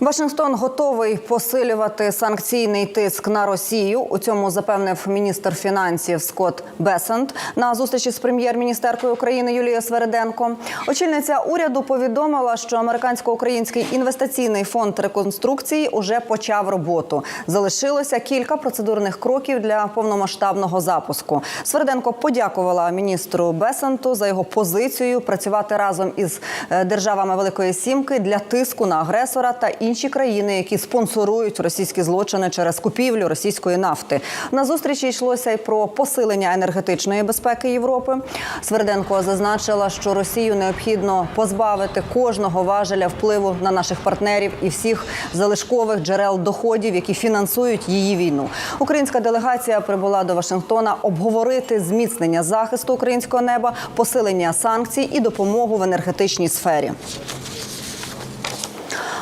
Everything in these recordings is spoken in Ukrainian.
Вашингтон готовий посилювати санкційний тиск на Росію. У цьому запевнив міністр фінансів Скотт Бесент на зустрічі з прем'єр-міністеркою України Юлією Свереденко. Очільниця уряду повідомила, що американсько-український інвестиційний фонд реконструкції уже почав роботу. Залишилося кілька процедурних кроків для повномасштабного запуску. Свереденко подякувала міністру Бесенту за його позицію працювати разом із е, державами Великої Сімки для тиску на агресора та інші країни, які спонсорують російські злочини через купівлю російської нафти. На зустрічі йшлося й про посилення енергетичної безпеки Європи. Сверденко зазначила, що Росію необхідно позбавити кожного важеля впливу на наших партнерів і всіх залишкових джерел доходів, які фінансують її війну. Українська делегація прибула до Вашингтона обговорити зміцнення захисту українського неба, посилення санкцій і допомогу в енергетичній сфері.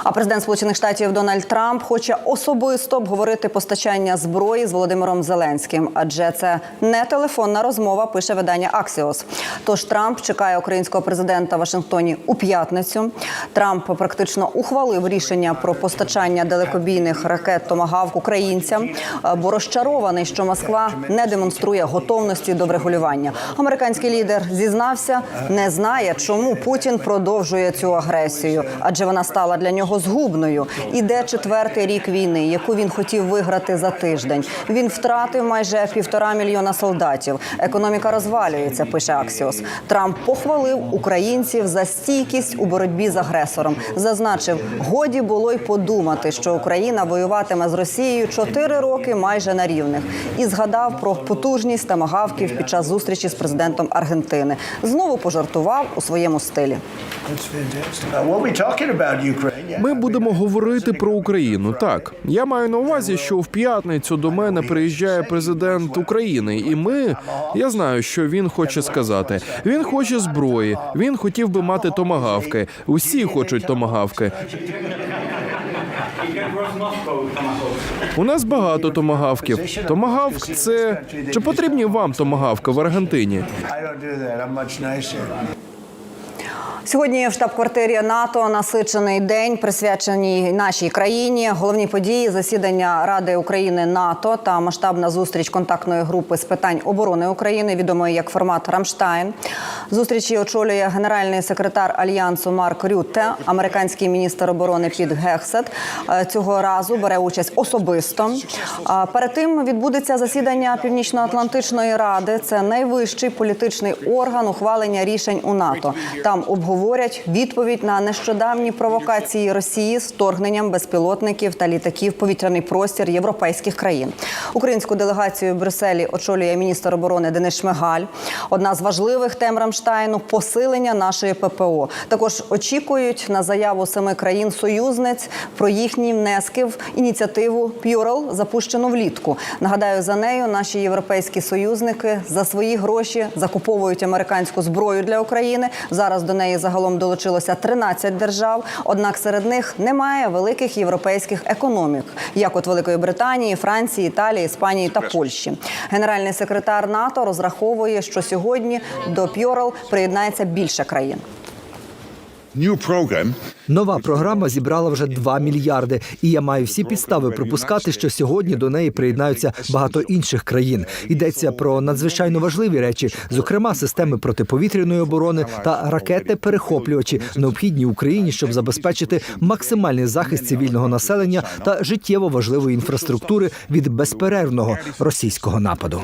А президент Сполучених Штатів Дональд Трамп хоче особисто обговорити постачання зброї з Володимиром Зеленським, адже це не телефонна розмова. Пише видання Axios. Тож Трамп чекає українського президента в Вашингтоні у п'ятницю. Трамп практично ухвалив рішення про постачання далекобійних ракет Томагавк українцям, е, бо розчарований, що Москва не демонструє готовності до врегулювання. Американський лідер зізнався, не знає, чому Путін продовжує цю агресію, адже вона стала для нього згубною. Іде четвертий рік війни, яку він хотів виграти за тиждень. Він втратив майже півтора мільйона солдатів. Економіка розвалюється. Пише Аксіос. Трамп похвалив українців за стійкість у боротьбі з агресором. Зазначив, годі було й подумати, що Україна воюватиме з Росією чотири роки майже на рівних, і згадав про потужність тамагавків під час зустрічі з президентом Аргентини. Знову пожартував у своєму стилі. Ми будемо говорити про Україну. Так я маю на увазі, що в п'ятницю до мене приїжджає президент України, і ми я знаю, що він хоче сказати. Він хоче зброї. Він хотів би мати томагавки. Усі хочуть томагавки. У нас багато томагавків. Томагавк це чи потрібні вам томагавки в Аргентині? Сьогодні в штаб-квартирі НАТО насичений день, присвячений нашій країні. Головні події засідання Ради України НАТО та масштабна зустріч контактної групи з питань оборони України, відомої як формат Рамштайн. Зустрічі очолює генеральний секретар альянсу Марк Рютте, американський міністр оборони Піт Гексет. Е, Цього разу бере участь особисто. Перед тим відбудеться засідання Північно-Атлантичної ради. Це найвищий політичний орган ухвалення рішень у НАТО. Там обговорять відповідь на нещодавні провокації Росії з вторгненням безпілотників та літаків повітряний простір європейських країн. Українську делегацію в Брюсселі очолює міністр оборони Денис Шмигаль. Одна з важливих тем Рамштайну посилення нашої ППО. Також очікують на заяву семи країн союзниць про їхні внески в ініціативу Пюрел, запущену влітку. Нагадаю, за нею наші європейські союзники за свої гроші закуповують американську зброю для України. Зараз до неї загалом долучилося 13 держав. Однак серед них немає великих європейських економік, як от Великої Британії, Франції, Італії, Іспанії та Польщі. Генеральний секретар НАТО розраховує, що сьогодні до Пьорел приєднається більше країн. Нова програма зібрала вже 2 мільярди, і я маю всі підстави припускати, що сьогодні до неї приєднаються багато інших країн. Йдеться про надзвичайно важливі речі, зокрема системи протиповітряної оборони та ракети-перехоплювачі, необхідні Україні, щоб забезпечити максимальний захист цивільного населення та життєво важливої інфраструктури від безперервного російського нападу.